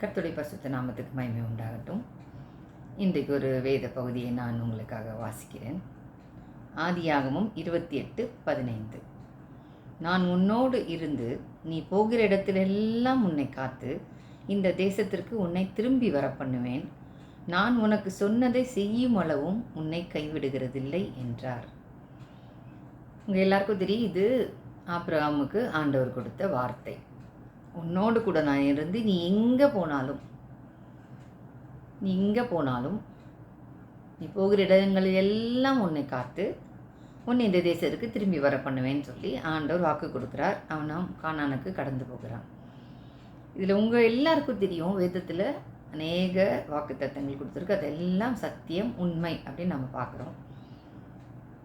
கர்த்தருடைய பசுத்த நாமத்துக்கு மகிமை உண்டாகட்டும். இன்றைக்கு ஒரு வேத பகுதியை நான் உங்களுக்காக வாசிக்கிறேன். ஆதியாகமும் இருபத்தி எட்டு பதினைந்து. நான் உன்னோடு இருந்து நீ போகிற இடத்திலெல்லாம் உன்னை காத்து இந்த தேசத்திற்கு உன்னை திரும்பி வர பண்ணுவேன் நான் உனக்கு சொன்னதை செய்யும் அளவும் உன்னை கைவிடுகிறதில்லை என்றார். உங்கள் எல்லாருக்கும் தெரியும் இது ஆப்ரகாமுக்கு ஆண்டவர் கொடுத்த வார்த்தை. உன்னோடு கூட நான் இருந்து நீ எங்கே போனாலும் நீ எங்கே போனாலும் நீ போகிற இடங்களில் எல்லாம் உன்னை காத்து உன்னை இந்த தேசத்துக்கு திரும்பி வர பண்ணுவேன்னு சொல்லி ஆண்டவர் வாக்கு கொடுக்குறார். அவனும் காணானுக்கு கடந்து போகிறான். இதில் உங்கள் எல்லாருக்கும் தெரியும் வேதத்தில் அநேக வாக்கு தத்தங்கள் கொடுத்துருக்கு. அதெல்லாம் சத்தியம் உண்மை அப்படின்னு நம்ம பார்க்குறோம்.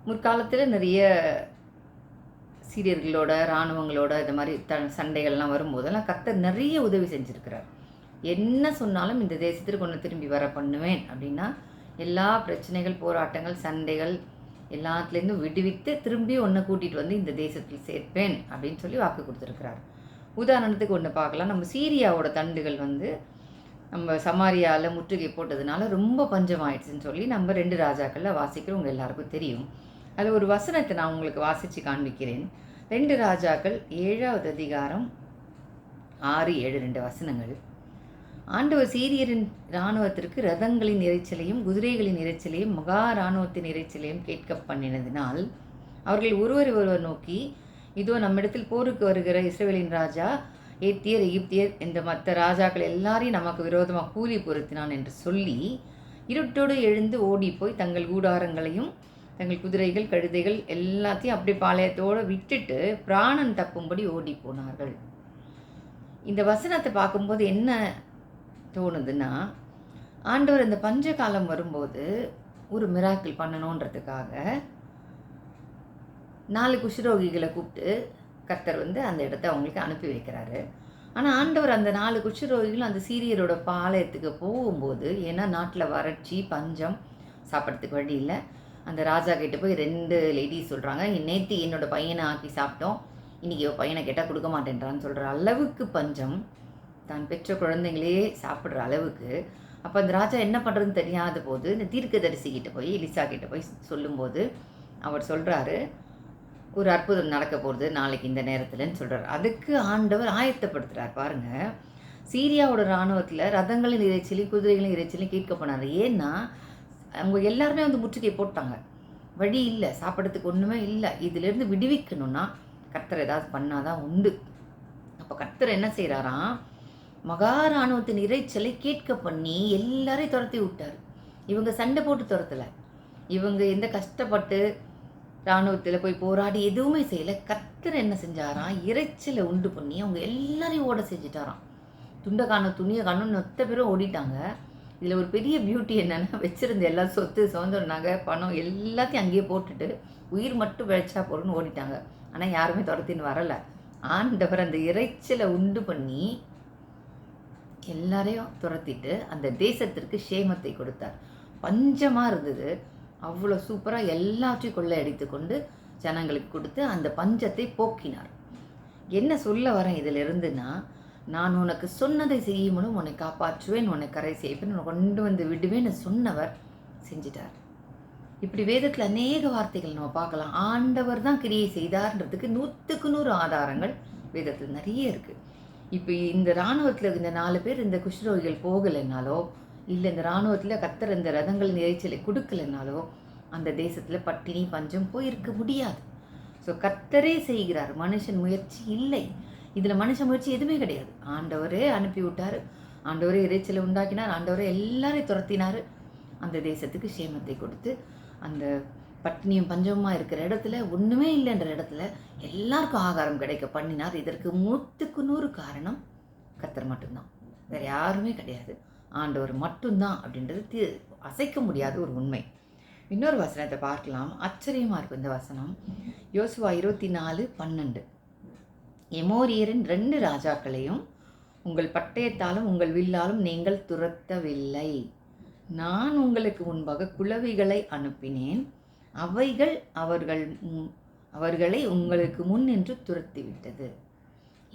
முற்காலத்தில் நிறைய சீரியர்களோட இராணுவங்களோட இந்த மாதிரி த சண்டைகள்லாம் வரும்போதெல்லாம் கத்தர் நிறைய உதவி செஞ்சுருக்கிறார். என்ன சொன்னாலும் இந்த தேசத்திற்கு ஒன்று திரும்பி வர பண்ணுவேன் அப்படின்னா எல்லா பிரச்சனைகள் போராட்டங்கள் சண்டைகள் எல்லாத்துலேருந்தும் விடுவித்து திரும்பி ஒன்றை கூட்டிகிட்டு வந்து இந்த தேசத்தில் சேர்ப்பேன் அப்படின்னு சொல்லி வாக்கு கொடுத்துருக்கிறார். உதாரணத்துக்கு ஒன்று பார்க்கலாம். நம்ம சீரியாவோட தண்டுகள் வந்து நம்ம சமாரியாவில் முற்றுகை போட்டதுனால ரொம்ப பஞ்சம் ஆயிடுச்சுன்னு சொல்லி நம்ம ரெண்டு ராஜாக்களில் வாசிக்கிறவங்க எல்லாருக்கும் தெரியும். அதில் ஒரு வசனத்தை நான் உங்களுக்கு வாசித்து காண்பிக்கிறேன். ரெண்டு ராஜாக்கள் ஏழாவது அதிகாரம் ஆறு ஏழு ரெண்டு வசனங்கள். ஆண்டவர் சீரியரின் இராணுவத்திற்கு ரதங்களின் இறைச்சலையும் குதிரைகளின் இறைச்சலையும் மகா இராணுவத்தின் இறைச்சலையும் கேட்க பண்ணினதினால் அவர்கள் ஒருவர் ஒருவர் நோக்கி இதோ நம்மிடத்தில் போருக்கு வருகிற இஸ்ரேலின் ராஜா ஏத்தியர் எகிப்தியர் இந்த மற்ற ராஜாக்கள் எல்லாரையும் நமக்கு விரோதமாக கூலி பொருத்தினான் என்று சொல்லி இருட்டோடு எழுந்து ஓடி போய் தங்கள் கூடாரங்களையும் தங்கள் குதிரைகள் கழுதைகள் எல்லாத்தையும் அப்படி பாளையத்தோடு விட்டுட்டு பிராணன் தப்பும்படி ஓடி போனார்கள். இந்த வசனத்தை பார்க்கும்போது என்ன தோணுதுன்னா ஆண்டவர் இந்த பஞ்ச காலம் வரும்போது ஒரு மிராக்கிள் பண்ணணுன்றதுக்காக நாலு குஷ்ரோகிகளை கூப்பிட்டு கர்த்தர் வந்து அந்த இடத்த அவங்களுக்கு அனுப்பி வைக்கிறாரு. ஆனால் ஆண்டவர் அந்த நாலு குஷ்ரோகிகளும் அந்த சீரியரோட பாளையத்துக்கு போகும்போது ஏன்னா நாட்டில் வறட்சி பஞ்சம் சாப்பிட்றதுக்கு வழி இல்லை. அந்த ராஜா கிட்ட போய் ரெண்டு லேடிஸ் சொல்கிறாங்க நேற்று என்னோட பையனை ஆக்கி சாப்பிட்டோம். இன்றைக்கி பையனை கேட்டால் கொடுக்க மாட்டேன்றான்னு சொல்கிற அளவுக்கு பஞ்சம். தான் பெற்ற குழந்தைங்களே சாப்பிட்ற அளவுக்கு. அப்போ அந்த ராஜா என்ன பண்ணுறதுன்னு தெரியாத போது இந்த தீர்க்க தரிசிக்கிட்ட போய் எலிசா கிட்ட போய் சொல்லும்போது அவர் சொல்கிறாரு ஒரு அற்புதம் நடக்க போகிறது நாளைக்கு இந்த நேரத்தில்னு சொல்கிறார் அதுக்கு ஆண்டவர் ஆயத்தப்படுத்துகிறார் பாருங்கள் சீரியாவோட இராணுவத்தில் ரதங்களின் இறைச்சலையும் குதிரைகளின் இறைச்சலையும் கேட்க போனார் ஏன்னா அவங்க எல்லாருமே வந்து முற்றுகை போட்டாங்க. வழி இல்லை சாப்பிட்றதுக்கு ஒன்றுமே இல்லை. இதுலேருந்து விடுவிக்கணும்னா கர்த்தர் ஏதாவது பண்ணாதான் உண்டு. அப்போ கர்த்தர் என்ன செய்கிறாராம் மகாராணுவத்தின் இறைச்சலை கேட்க பண்ணி எல்லாரையும் துரத்தி விட்டார். இவங்க சண்டை போட்டு துரத்தலை. இவங்க எந்த கஷ்டப்பட்டு இராணுவத்தில் போய் போராடி எதுவுமே செய்யலை. கர்த்தர் என்ன செஞ்சாராம் இறைச்சலை உண்டு பண்ணி அவங்க எல்லாரையும் ஓட செஞ்சுட்டாராம். துண்டை காணும் துணியை காணும் மொத்த பேரும் ஓடிட்டாங்க. இதில் ஒரு பெரிய பியூட்டி என்னென்னா வச்சுருந்த எல்லா சொத்து சுதந்திரம் நகை பணம் எல்லாத்தையும் அங்கேயே போட்டுட்டு உயிர் மட்டும் விளைச்சா போகிறோன்னு ஓடிட்டாங்க. ஆனால் யாருமே துரத்தின்னு வரலை. ஆண்டவர் அந்த இறைச்சலை உண்டு பண்ணி எல்லாரையும் துரத்திட்டு அந்த தேசத்திற்கு சேமத்தை கொடுத்தார். பஞ்சமாக இருந்தது. அவ்வளோ சூப்பராக எல்லாத்தையும் கொள்ளை அடித்து கொண்டு ஜனங்களுக்கு கொடுத்து அந்த பஞ்சத்தை போக்கினார். என்ன சொல்ல வரேன் இதில் இருந்துன்னா நான் உனக்கு சொன்னதை செய்யுமனும் உன்னை காப்பாற்றுவேன் உன்னை கரை செய்வேன் உன்னை கொண்டு வந்து விடுவேன்னு சொன்னவர் செஞ்சிட்டார். இப்படி வேதத்தில் அநேக வார்த்தைகள் நம்ம பார்க்கலாம். ஆண்டவர் தான் கிரியை செய்தார்ன்றதுக்கு நூற்றுக்கு நூறு ஆதாரங்கள் வேதத்தில் நிறைய இருக்குது இப்போ இந்த இராணுவத்தில் இந்த நாலு பேர் இந்த குஷ்ரோகிகள் போகலைன்னாலோ இல்லை இந்த இராணுவத்தில் கத்தர் இந்த ரதங்களின் இறைச்சலை கொடுக்கலைன்னாலோ அந்த தேசத்தில் பட்டினி பஞ்சம் போயிருக்க முடியாது. ஸோ கத்தரே செய்கிறார். மனுஷன் முயற்சி இல்லை. இதில் மனுஷ முயற்சி எதுவுமே கிடையாது. ஆண்டவரே அனுப்பி விட்டார். ஆண்டவரே இறைச்சலை உண்டாக்கினார். ஆண்டவரே எல்லாரையும் துரத்தினார். அந்த தேசத்துக்கு சேமத்தை கொடுத்து அந்த பட்டினியும் பஞ்சமாக இருக்கிற இடத்துல ஒன்றுமே இல்லைன்ற இடத்துல எல்லாருக்கும் ஆகாரம் கிடைக்க பண்ணினார். இதற்கு நூற்றுக்கு நூறு காரணம் கத்தர் மட்டும்தான். வேறு யாருமே கிடையாது. ஆண்டவர் மட்டும்தான் அப்படின்றது தி அசைக்க முடியாத ஒரு உண்மை. இன்னொரு வசனத்தை பார்க்கலாம். ஆச்சரியமாக இருக்கும் இந்த வசனம். யோசுவா இருபத்தி நாலு பன்னெண்டு. எமோரியரின் ரெண்டு ராஜாக்களையும் உங்கள் பட்டயத்தாலும் உங்கள் வில்லாலும் நீங்கள் துரத்தவில்லை. நான் உங்களுக்கு முன்பாக குளவிகளை அனுப்பினேன். அவைகள் அவர்கள் அவர்களை உங்களுக்கு முன் என்று துரத்திவிட்டது.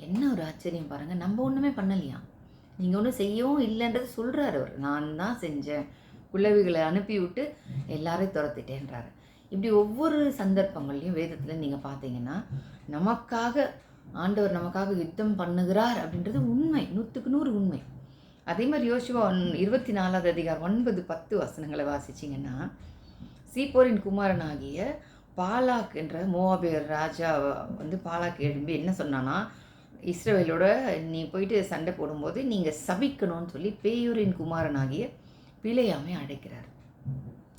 என்ன ஒரு ஆச்சரியம் பாருங்கள் நம்ம ஒன்றுமே பண்ணலையா? நீங்கள் ஒன்றும் செய்யவும் இல்லைன்றது சொல்கிறார் அவர். நான் தான் செஞ்சேன். குளவிகளை அனுப்பிவிட்டு எல்லாரையும் துரத்திட்டேன்றாரு. இப்படி ஒவ்வொரு சந்தர்ப்பங்கள்லையும் வேதத்தில் நீங்கள் பார்த்தீங்கன்னா நமக்காக ஆண்டவர் நமக்காக யுத்தம் பண்ணுகிறார் அப்படின்றது உண்மை. நூற்றுக்கு நூறு உண்மை. அதே மாதிரி யோசுவா ஒன்- இருபத்தி நாலாவது அதிகாரம் ஒன்பது பத்து வசனங்களை வாசிச்சிங்கன்னா சீப்போரின் குமாரனாகிய பாலாக் என்ற மோவாபியர் ராஜா வந்து பாலாக் எழும்பி என்ன சொன்னான்னா இஸ்ரவேலோட நீ போயிட்டு சண்டை போடும்போது நீங்கள் சபிக்கணும்னு சொல்லி பேயூரின் குமாரனாகிய பிழையாமை அழைக்கிறார்.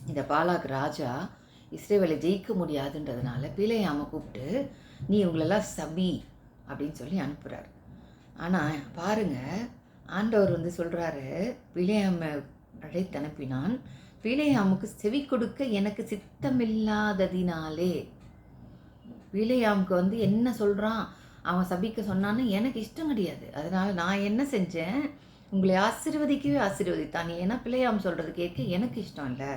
இந்த பாலாக் ராஜா இஸ்ரேவேலை ஜெயிக்க முடியாதுன்றதுனால பிழையாமை கூப்பிட்டு நீ உங்களெல்லாம் சபி அப்படின்னு சொல்லி அனுப்புகிறார் ஆனால் பாருங்க ஆண்டவர் வந்து சொல்கிறாரு பிழையாமை அழைத்து அனுப்பினான் பிழையாமுக்கு செவி கொடுக்க எனக்கு சித்தமில்லாததினாலே. பிழையாமுக்கு வந்து என்ன சொல்கிறான் அவன் சபிக்க சொன்னான்னு எனக்கு இஷ்டம் கிடையாது. அதனால் நான் என்ன செஞ்சேன்? உங்களை ஆசிர்வதிக்கவே ஆசீர்வதித்தான். ஏன்னா பிள்ளையாம் சொல்கிறது கேட்க எனக்கு இஷ்டம் இல்லை.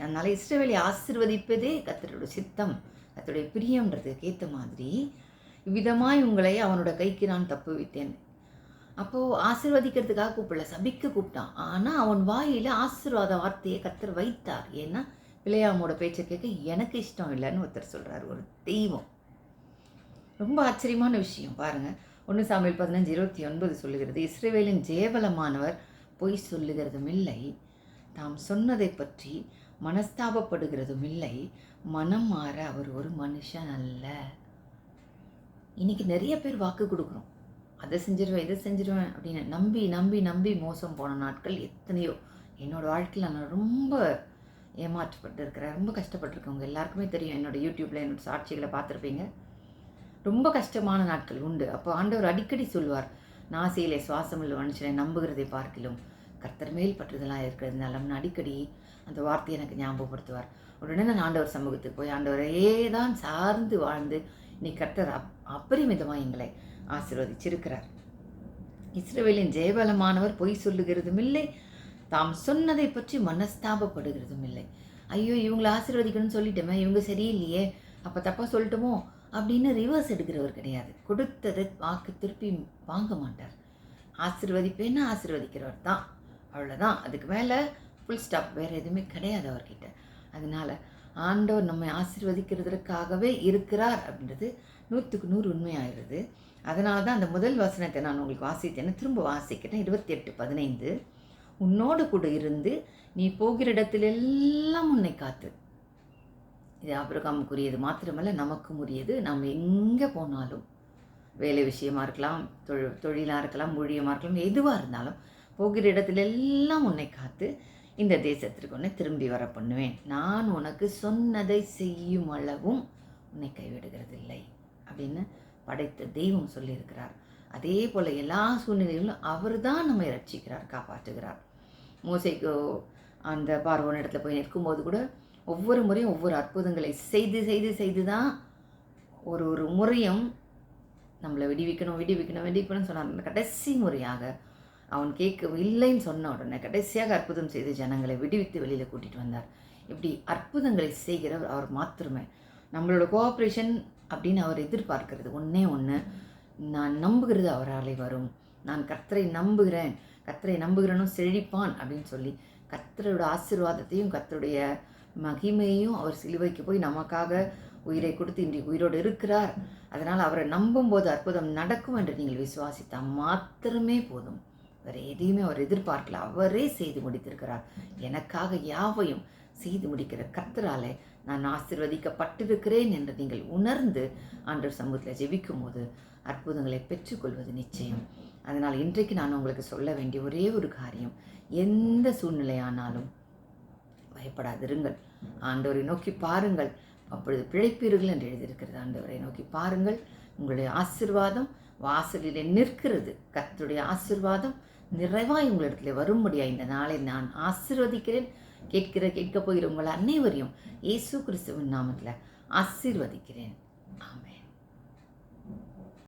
அதனால் இஸ்ரவேலை ஆசிர்வதிப்பதே கத்தருடைய சித்தம் கத்தருடைய பிரியம்ன்றதுக்கு ஏற்ற மாதிரி இவ்விதமாய் உங்களை அவனோட கைக்கு நான் தப்பு விட்டேன் அப்போது ஆசிர்வதிக்கிறதுக்காக கூப்பிடல சபிக்க கூப்பிட்டான். ஆனால் அவன் வாயில் ஆசீர்வாத வார்த்தையை கத்தர் வைத்தார். ஏன்னா பிள்ளையாமோட பேச்சை கேட்க எனக்கு இஷ்டம் இல்லைன்னு ஒருத்தர் சொல்கிறார் ஒரு தெய்வம். ரொம்ப ஆச்சரியமான விஷயம். பாருங்கள் ஒன்று சாமியில் பதினஞ்சு இருபத்தி ஒன்பது சொல்லுகிறது இஸ்ரேவேலின் ஜேவலமானவர் பொய் சொல்லுகிறதும் இல்லை. தாம் சொன்னதை பற்றி மனஸ்தாபப்படுகிறதும் இல்லை. மனம் மாற அவர் ஒரு மனுஷன் அல்ல. இன்றைக்கி நிறைய பேர் வாக்கு கொடுக்குறோம் அதை செஞ்சிருவேன் இதை செஞ்சிருவேன் அப்படின்னு நம்பி நம்பி நம்பி மோசம் போன நாட்கள் எத்தனையோ. என்னோடய வாழ்க்கையில் நான் ரொம்ப ஏமாற்றப்பட்டு இருக்கிறேன். ரொம்ப கஷ்டப்பட்டிருக்கேன் உங்கள் எல்லாருக்குமே தெரியும். என்னோடய யூடியூப்பில் என்னோட சாட்சிகளை பார்த்துருப்பீங்க. ரொம்ப கஷ்டமான நாட்கள் உண்டு. அப்போ ஆண்டவர் அடிக்கடி சொல்வார் நாசியிலே சுவாசமுள்ள மனுஷனை நம்புகிறதை பார்க்கிலும். கர்த்தர் மேல் பற்றுதலாக இருக்கிறதுனால அடிக்கடி அந்த வார்த்தையை எனக்கு ஞாபகப்படுத்துவார். உடனே நான் ஆண்டவர் சமூகத்துக்கு போய் ஆண்டவரையே தான் சார்ந்து வாழ்ந்து நீ கர்த்தர் அப் அப்பரிமிதமாக எங்களை ஆசீர்வதிச்சிருக்கிறார். இஸ்ரேவேலின் ஜெயபலமானவர் பொய் சொல்லுகிறதும் இல்லை தாம் சொன்னதை பற்றி மனஸ்தாபப்படுகிறதும் இல்லை. ஐயோ இவங்களை ஆசீர்வதிக்கணும்னு சொல்லிட்டோமே இவங்க சரியில்லையே அப்போ தப்பாக சொல்லட்டுமோ அப்படின்னு ரிவர்ஸ் எடுக்கிறவர் கிடையாது. கொடுத்ததை வாக்கு திருப்பி வாங்க மாட்டார். ஆசிர்வதிப்பேன்னு ஆசீர்வதிக்கிறவர் தான். அவ்வளோதான் அதுக்கு மேலே ஃபுல் ஸ்டாப் வேறு எதுவுமே கிடையாது அவர்கிட்ட. அதனால ஆண்டவர் நம்மை ஆசீர்வதிக்கிறதுக்காகவே இருக்கிறார் அப்படின்றது நூற்றுக்கு நூறு உண்மையாகிறது. அதனால தான் அந்த முதல் வசனத்தை நான் உங்களுக்கு வாசித்தேன்னு திரும்ப வாசிக்கிறேன். இருபத்தி எட்டு பதினைந்து. உன்னோடு கூட இருந்து நீ போகிற இடத்திலெல்லாம் உன்னை காத்து. இது ஆபிரகாமுக்குரியது மாத்திரமல்ல நமக்கும் உரியது. நாம் எங்கே போனாலும் வேலை விஷயமா இருக்கலாம் தொழில் தொழிலாக இருக்கலாம் ஊழியமாக இருக்கலாம் எதுவாக இருந்தாலும் போகிற இடத்திலெல்லாம் உன்னை காத்து இந்த தேசத்திற்கு உன்னை திரும்பி வர பண்ணுவேன். நான் உனக்கு சொன்னதை செய்யும் அளவும் உன்னை கைவிடுகிறதில்லை. அப்படின்னு படைத்த தெய்வம் சொல்லியிருக்கிறார். அதே போல் எல்லா சூழ்நிலைகளிலும் அவர் தான் நம்மை ரட்சிக்கிறார் காப்பாற்றுகிறார். மூசைக்கு அந்த பார்வோன் இடத்துல போய் நிற்கும்போது கூட ஒவ்வொரு முறையும் ஒவ்வொரு அற்புதங்களை செய்து செய்து செய்து தான் ஒரு ஒரு முறையும் நம்மளை விடுவிக்கணும் விடுவிக்கணும் விடுவிக்கணும்னு சொன்னார். அந்த கடைசி முறையாக அவன் கேட்க இல்லைன்னு சொன்ன உடனே கடைசியாக அற்புதம் செய்து ஜனங்களை விடுவித்து வெளியில் கூட்டிகிட்டு வந்தார். இப்படி அற்புதங்களை செய்கிறவர் அவர் மாத்திரமே. நம்மளோட கோஆப்ரேஷன் அப்படின்னு அவர் எதிர்பார்க்கிறது ஒன்றே ஒன்று நான் நம்புகிறது அவராலே வரும். நான் கர்த்தரை நம்புகிறேன். கர்த்தரை நம்புகிறனும் செழிப்பான் அப்படின்னு சொல்லி கர்த்தரோட ஆசீர்வாதத்தையும் கர்த்தருடைய மகிமையையும் அவர் சிலுவைக்கு போய் நமக்காக உயிரை கொடுத்து இன்றைக்கு உயிரோடு இருக்கிறார். அதனால் அவரை நம்பும்போது அற்புதம் நடக்கும் என்று நீங்கள் விசுவாசித்தால் மாத்திரமே போதும். வேறு எதையுமே அவர் எதிர்பார்க்கல. அவரே செய்து முடித்திருக்கிறார். எனக்காக யாவையும் செய்து முடிக்கிற கர்த்தராலே நான் ஆசிர்வதிக்கப்பட்டிருக்கிறேன் என்று நீங்கள் உணர்ந்து ஆண்டவர் சமூகத்தில் ஜெபிக்கும் போது அற்புதங்களை பெற்றுக்கொள்வது நிச்சயம். அதனால் இன்றைக்கு நான் உங்களுக்கு சொல்ல வேண்டிய ஒரே ஒரு காரியம் எந்த சூழ்நிலையானாலும் பயப்படாதிருங்கள். ஆண்டவரை நோக்கி பாருங்கள். அப்பொழுது பிழைப்பீர்கள் என்று எழுதியிருக்கிறது. ஆண்டவரை நோக்கி பாருங்கள். உங்களுடைய ஆசிர்வாதம் வாசலிலே நிற்கிறது. கத்துடைய ஆசிர்வாதம் நிறைவாய் உங்களிடத்தில் வரும்படியா இந்த நாளை நான் ஆசிர்வதிக்கிறேன். கேட்கிற கேட்க போகிற உங்கள் அனைவரையும் இயேசு கிறிஸ்துவின் நாமத்தில் ஆசீர்வதிக்கிறேன். ஆமேன்.